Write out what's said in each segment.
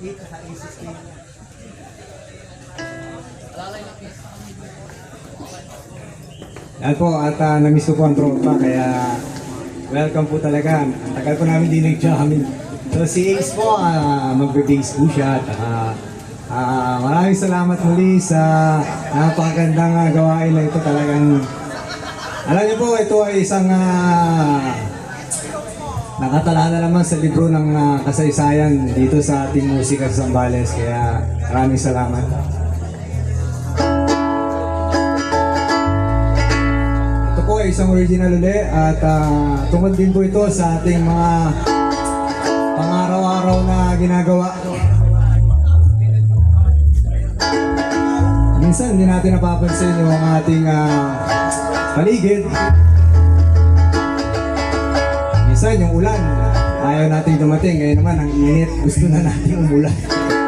8 at 16. Yan po, at uh, namiss ko po ang tropa, kaya welcome po talaga. Ang tagal po namin din nag-jamming. So si Ace po, uh, magbe-bass po siya. At uh, ah, maraming salamat muli sa napakagandang uh, gawain na ito talagang... Alam niyo po, ito ay isang ah, nakatala na naman sa libro ng ah, kasaysayan dito sa ating musika sa Zambales. Kaya maraming salamat. Ito po ay isang original uli at uh, tungkol din po ito sa ating mga pangaraw-araw na ginagawa. Minsan hindi natin napapansin yung ating ah, paligid. Minsan yung ulan, ayaw natin dumating. Ngayon naman, ang init, gusto na natin umulan.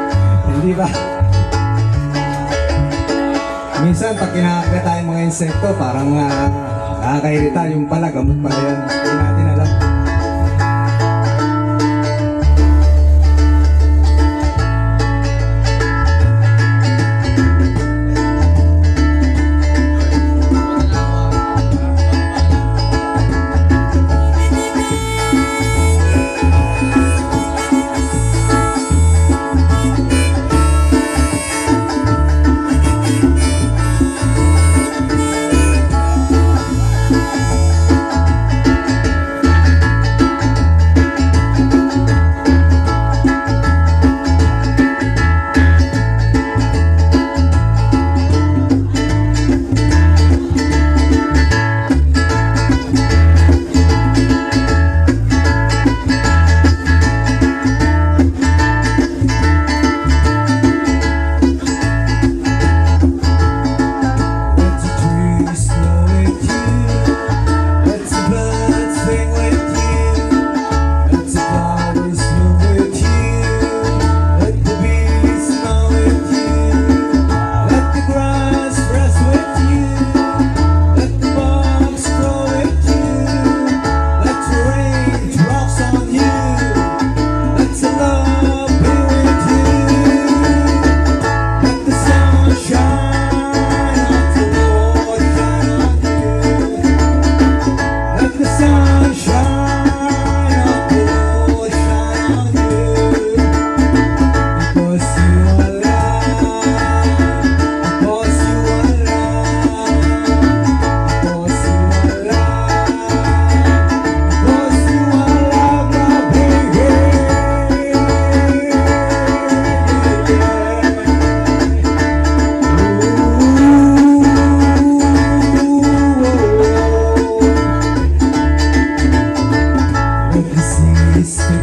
hindi ba? Minsan, pag kinakakita tayong mga insekto, parang uh, nakakairita yung pala, gamot pala yan. Hindi natin alam. This.